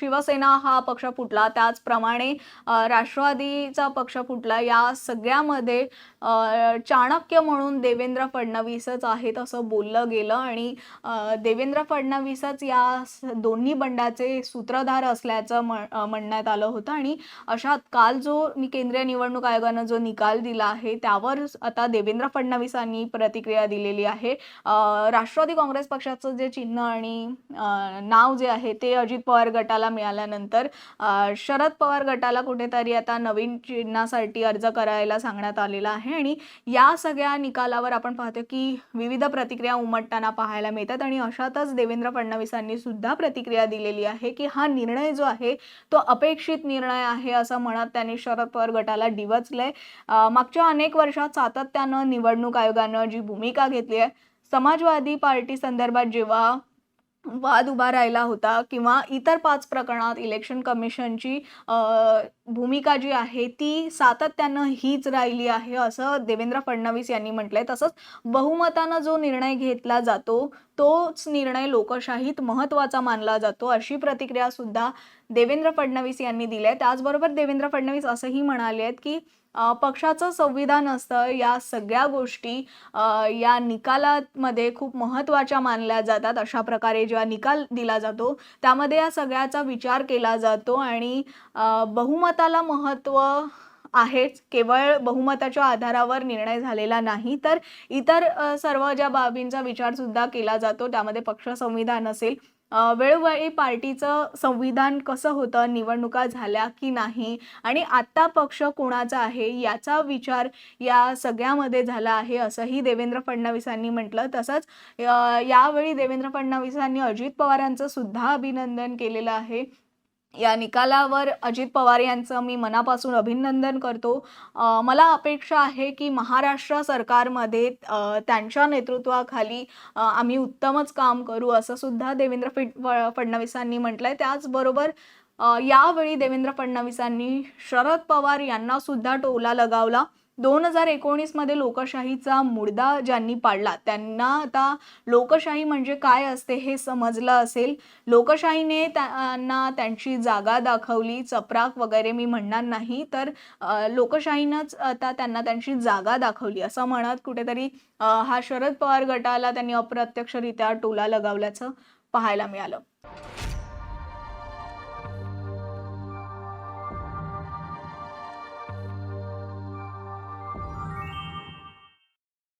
शिवसेना हा पक्ष फुटला. त्याचप्रमाणे राष्ट्रवादीचा पक्ष फुटला. या सगळ्यामध्ये चाणक्य म्हणून देवेंद्र फडणवीसच आहेत असं बोललं गेलं आणि देवेंद्र फडणवीसच या स- दोन्ही बंडाचे सूत्रधार असल्याचं म्हणण्यात आलं होतं. आणि अशात काल जो केंद्रीय निवडणूक आयोगानं जो निकाल दिला आहे त्यावर आता देवेंद्र फडणवीसांनी प्रतिक्रिया दिलेली आहे. राष्ट्रवादी काँग्रेस पक्षाचं जे चिन्ह आणि नाव जे आहे ते अजित पवार गटाला मिळाल्यानंतर शरद पवार गटाला कुठेतरी आता नवीन चिन्हासाठी अर्ज करायला सांगण्यात आलेला आहे आणि या सगळ्या निकालावर आपण पाहतो की विविध प्रतिक्रिया उमटताना पाहायला मिळतात आणि अशातच देवेंद्र फडणवीसांनी सुद्धा प्रतिक्रिया दिलेली आहे की हा निर्णय जो आहे तो अपेक्षित निर्णय आहे असं म्हणत त्यांनी शरद पवार गटाला डिवचलंय. मागच्या अनेक वर्षात सातत्यानं निवडणूक आयोगानं जी भूमिका घेतली आहे समाजवादी पार्टी संदर्भात जेव्हा वाद उभा राहिला होता किंवा इतर पाच प्रकरणात इलेक्शन कमिशनची भूमिका जी आहे ती सातत्यानं हीच राहिली आहे असं देवेंद्र फडणवीस यांनी म्हटलंय. तसंच बहुमतानं जो निर्णय घेतला जातो तोच निर्णय लोकशाहीत महत्त्वाचा मानला जातो अशी प्रतिक्रिया सुद्धा देवेंद्र फडणवीस यांनी दिली आहे. त्याचबरोबर देवेंद्र फडणवीस असंही म्हणाले आहेत की पक्षाचं संविधान असतं या सगळ्या गोष्टी या निकालामध्ये खूप महत्त्वाच्या मानल्या जातात अशा प्रकारे जेव्हा निकाल दिला जातो त्यामध्ये या सगळ्याचा विचार केला जातो आणि बहुमताला महत्त्व आहेच. केवळ बहुमताच्या आधारावर निर्णय झालेला नाही तर इतर सर्व ज्या बाबींचा विचारसुद्धा केला जातो त्यामध्ये पक्ष संविधान असेल. वेळोवेळी पार्टीचं संविधान कसं होतं निवडणुका झाल्या की नाही आणि आत्ता पक्ष कोणाचा आहे याचा विचार या सगळ्यामध्ये झाला आहे असंही देवेंद्र फडणवीसांनी म्हटलं. तसंच यावेळी देवेंद्र फडणवीसांनी अजित पवारांचं सुद्धा अभिनंदन केलेलं आहे. या निकालावर अजित पवार यांचं मी मनापासून अभिनंदन करतो. मला अपेक्षा आहे की महाराष्ट्र सरकारमध्ये त्यांच्या नेतृत्वाखाली आम्ही उत्तमच काम करू असं सुद्धा देवेंद्र फिट फडणवीसांनी म्हटलं आहे त्याचबरोबर यावेळी देवेंद्र फडणवीसांनी शरद पवार यांना सुद्धा टोला लगावला. दोन हजार एकोणीसमध्ये लोकशाहीचा मुडदा ज्यांनी पाडला त्यांना आता लोकशाही म्हणजे काय असते हे समजलं असेल. लोकशाहीने त्यांना त्यांची जागा दाखवली चपराक वगैरे मी म्हणणार नाही तर लोकशाहीनंच आता त्यांना त्यांची जागा दाखवली. असं म्हणत कुठेतरी हा शरद पवार गटाला त्यांनी अप्रत्यक्षरित्या टोला लगावल्याचं पाहायला मिळालं.